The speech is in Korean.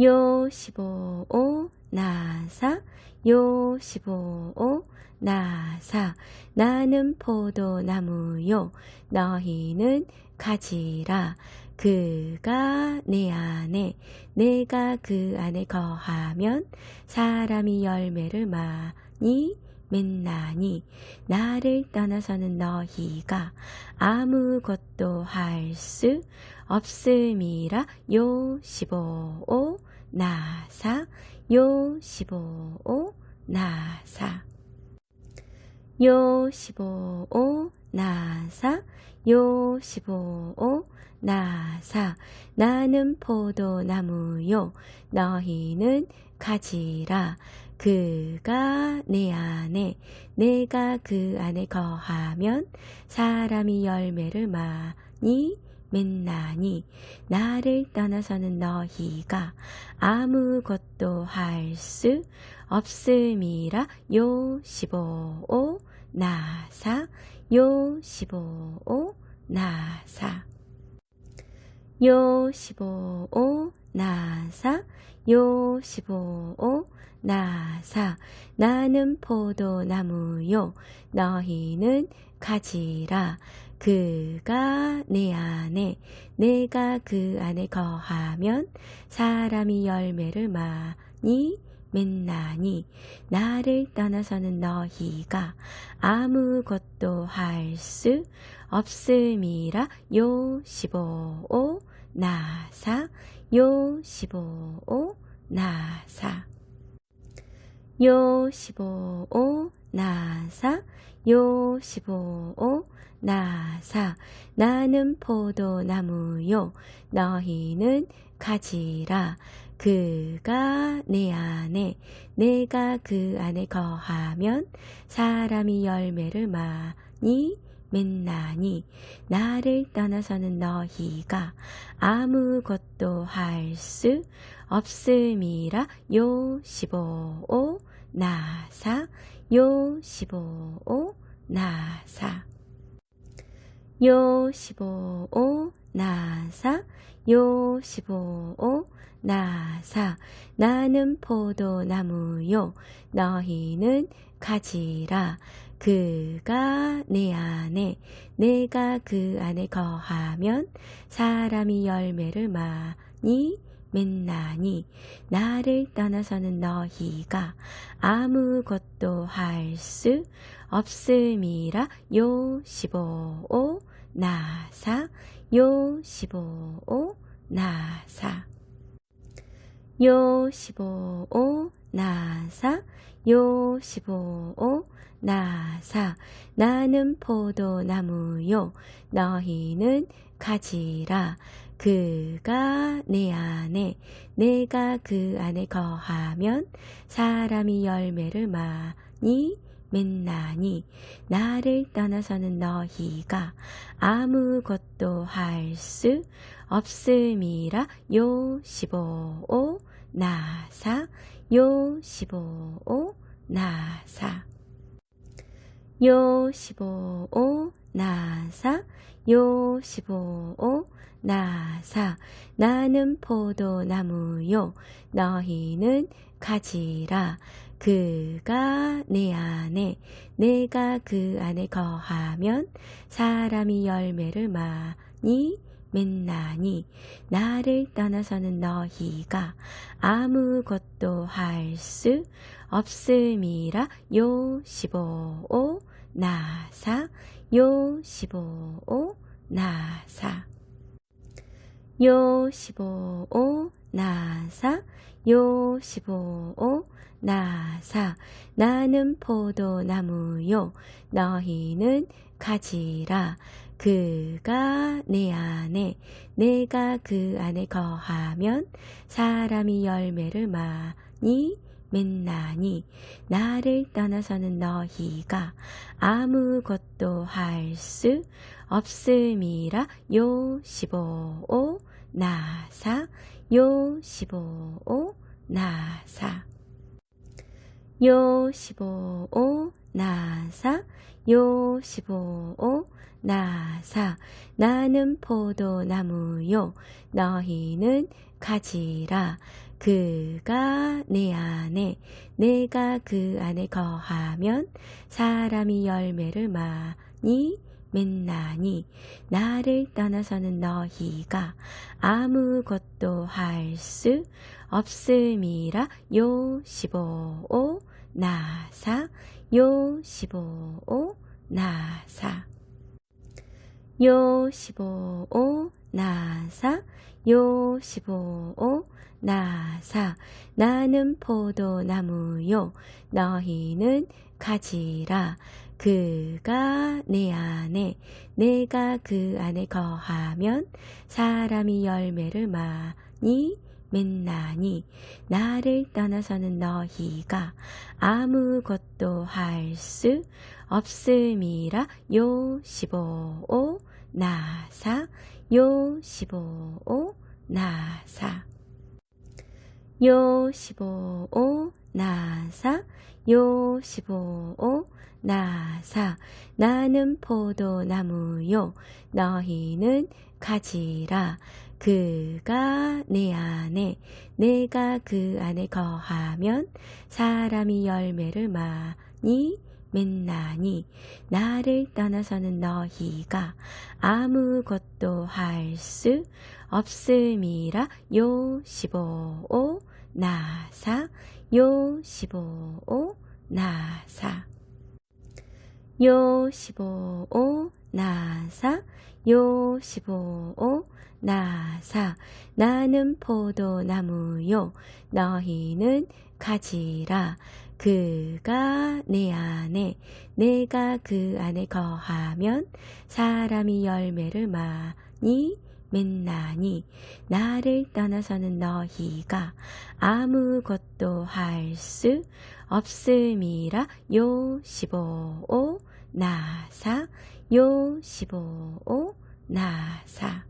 요시보오 나사 요시보오 나사. 나는 포도나무요 너희는 가지라. 그가 내 안에 내가 그 안에 거하면 사람이 열매를 많이 맺나니 나를 떠나서는 너희가 아무것도 할 수 없음이라. 요시보오 나사 요시보오 나사. 요시보오 나사. 요시보오 나사. 나는 포도나무요. 너희는 가지라. 그가 내 안에 내가 그 안에 거하면 사람이 열매를 많이 맺나니 나를 떠나서는 너희가 아무것도 할 수 없음이라. 요시보오 나사 요시보오 나사. 요시보오 나사 요시보오 나사. 나는 포도나무요. 너희는 가지라. 그가 내 안에 내가 그 안에 거하면 사람이 열매를 많이 맺나니 나를 떠나서는 너희가 아무것도 할 수 없음이라. 요시보오 나사 요시보오 나사. 요시보오 나사. 요시보오 나사. 나는 포도나무요. 너희는 가지라. 그가 내 안에 내가 그 안에 거하면 사람이 열매를 많이 맺나니 나를 떠나서는 너희가 아무것도 할 수 없음이라. 요시보오 나사 요시보오 나사. 요시보오 나사 요시보오 나사. 나는 포도나무요. 너희는 가지라. 그가 내 안에 내가 그 안에 거하면 사람이 열매를 많이 맺나니 나를 떠나서는 너희가 아무것도 할 수 없음이라. 요시보오 나사 요시보오 나사. 요시보오 나사 요시보오 나사. 나는 포도나무요. 너희는 가지라. 그가 내 안에 내가 그 안에 거하면 사람이 열매를 많이 맺나니 나를 떠나서는 너희가 아무것도 할 수 없음이라. 요시보오 나사. 요시보오 나사. 요시보오 나사. 요시보오 나사. 나는 포도나무요. 너희는 가지라. 그가 내 안에 내가 그 안에 거하면 사람이 열매를 많이 맺나니 나를 떠나서는 너희가 아무것도 할 수 없음이라 요시보오 나사 요시보오 나사. 요시보오 나사 요시보오 나사. 나는 포도나무요 너희는 가지라. 그가 내 안에 내가 그 안에 거하면 사람이 열매를 많이 맺나니 나를 떠나서는 너희가 아무것도 할 수 없음이라. 요시보오 나사 요시보오 나사. 요시보오 나사 요시보오 나사. 나는 포도나무요. 너희는 가지라. 그가 내 안에 내가 그 안에 거하면 사람이 열매를 많이 맺나니 나를 떠나서는 너희가 아무것도 할 수 없음이라. 요 15오 나사 요 15오 나사. 요 15오 나사. 요 15오 나사. 나는 포도나무요. 너희는 가지라. 그가 내 안에 내가 그 안에 거하면 사람이 열매를 많이 맺나니 나를 떠나서는 너희가 아무것도 할 수 없음이라. 요 15오 나사 요 15오 나사. 요 15오 나사 요 15오 나사. 나는 포도나무요 너희는 가지라 그가 내 안에 내가 그 안에 거하면 사람이 열매를 많이 맺나니 나를 떠나서는 너희가 아무것도 할 수 없음이라. 요 15오 나사 요 15오 나사. 요 15오 나사 요 15오 나사. 나는 포도나무요. 너희는 가지라. 그가 내 안에 내가 그 안에 거하면 사람이 열매를 많이 맺나니 나를 떠나서는 너희가 아무것도 할 수 없음이라. 요 15오 나사 요 15오 나사